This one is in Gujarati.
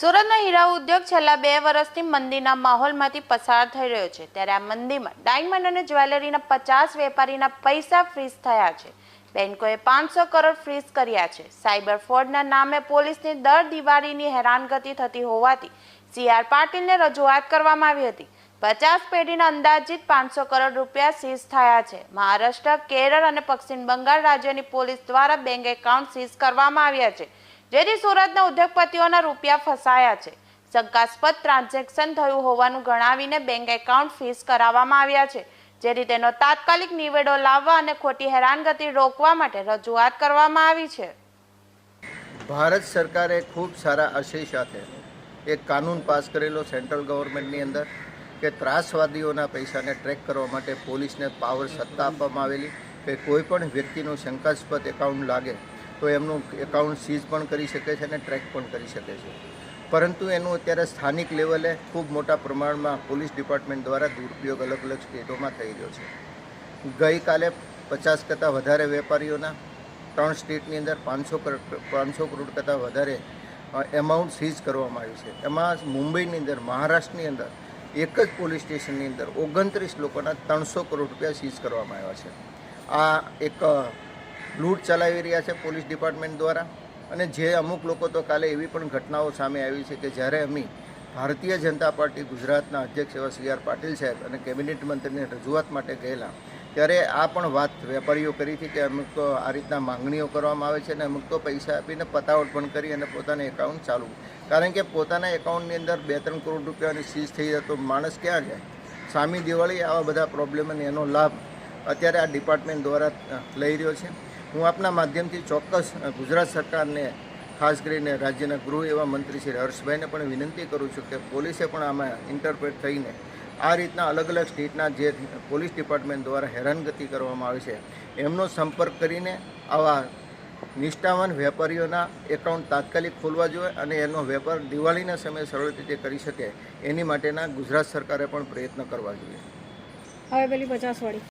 સુરતનો હીરા ઉદ્યોગ છેલ્લા બે વર્ષથી મંદીના માહોલમાંથી પસાર થઈ રહ્યો છે. ત્યારે આ મંદીમાં ડાયમંડ અને જ્વેલરીના પચાસ વેપારીના પૈસા ફ્રીઝ થયા છે. બેન્કોએ પાંચસો કરોડ ફ્રીઝ કર્યા છે. સાયબર ફ્રોડના નામે પોલીસની દર દિવાળીની હેરાનગતિ થતી હોવાથી સી આર પાટીલને રજૂઆત કરવામાં આવી હતી. પચાસ પેઢીના અંદાજિત પાંચસો કરોડ રૂપિયા સીઝ થયા છે. મહારાષ્ટ્ર, કેરળ અને પશ્ચિમ બંગાળ રાજ્યની પોલીસ દ્વારા બેંક એકાઉન્ટ સીઝ કરવામાં આવ્યા છે. જેથી સુરતના ઉદ્યોગપતિઓના રૂપિયા ફસાયા છે. શંકાસ્પદ ટ્રાન્ઝેક્શન થયું હોવાનું ગણાવીને બેંક એકાઉન્ટ ફીસ કરાવવામાં આવ્યા છે, જેથી તેનો તાત્કાલિક નિવેડો લાવવા અને ખોટી હેરાનગતિ રોકવા માટે રજૂઆત કરવામાં આવી છે. ભારત સરકારે ખૂબ સારા આશય સાથે એક કાનૂન પાસ કરેલો સેન્ટ્રલ ગવર્મેન્ટની અંદર કે ત્રાસવાદીઓના પૈસાને ટ્રેક કરવા માટે પોલીસને પાવર સત્તા આપવામાં આવેલી કે કોઈ પણ વ્યક્તિનું શંકાસ્પદ એકાઉન્ટ લાગે તો એમનું એકાઉન્ટ સીઝ પણ કરી શકે છે અને ટ્રેક પણ કરી શકે છે. પરંતુ એનું અત્યારે સ્થાનિક લેવલે ખૂબ મોટા પ્રમાણમાં પોલીસ ડિપાર્ટમેન્ટ દ્વારા દુરુપયોગ અલગ અલગ સ્ટેટોમાં થઈ રહ્યો છે. ગઈકાલે પચાસ કરતાં વધારે વેપારીઓના ત્રણ સ્ટેટની અંદર પાંચસો પાંચસો કરોડ કરતાં વધારે એમાઉન્ટ સીઝ કરવામાં આવ્યું છે. એમાં મુંબઈની અંદર, મહારાષ્ટ્રની અંદર એક જ પોલીસ સ્ટેશનની અંદર ઓગણત્રીસ લોકોના ત્રણસો કરોડ રૂપિયા સીઝ કરવામાં આવ્યા છે. આ એક લૂંટ ચલાવી રહ્યા છે પોલીસ ડિપાર્ટમેન્ટ દ્વારા. અને જે અમુક લોકો તો કાલે એવી પણ ઘટનાઓ સામે આવી છે કે જ્યારે અમે ભારતીય જનતા પાર્ટી ગુજરાતના અધ્યક્ષ એવા સી આર પાટીલ સાહેબ અને કેબિનેટ મંત્રીને રજૂઆત માટે ગયેલા, ત્યારે આ પણ વાત વેપારીઓ કરી હતી કે અમુક તો આ રીતના માંગણીઓ કરવામાં આવે છે અને અમુક તો પૈસા આપીને પતાવટ પણ કરી અને પોતાના એકાઉન્ટ ચાલુ. કારણ કે પોતાના એકાઉન્ટની અંદર બે ત્રણ કરોડ રૂપિયાની સીઝ થઈ જાય તો માણસ ક્યાં જાય? સામી દિવાળી આવા બધા પ્રોબ્લેમ અને એનો લાભ અત્યારે આ ડિપાર્ટમેન્ટ દ્વારા લઈ રહ્યો છે. હું આપના માધ્યમથી ચોક્કસ ગુજરાત સરકારને, ખાસ કરીને રાજ્યના ગૃહ એવા મંત્રી શ્રી હર્ષભાઈને પણ વિનંતી કરું છું કે પોલીસે પણ આમાં ઇન્ટરપ્રેટ થઈને આ રીતના અલગ અલગ સ્ટેટના જે પોલીસ ડિપાર્ટમેન્ટ દ્વારા હેરાનગતિ કરવામાં આવે છે, એમનો સંપર્ક કરીને આવા નિષ્ઠાવાન વેપારીઓના એકાઉન્ટ તાત્કાલિક ખોલવા જોઈએ અને એનો વેપાર દિવાળીના સમયે સરળ રીતે કરી શકે, એની માટેના ગુજરાત સરકારે પણ પ્રયત્ન કરવા જોઈએ. હવે પેલી પચાસ વાળી.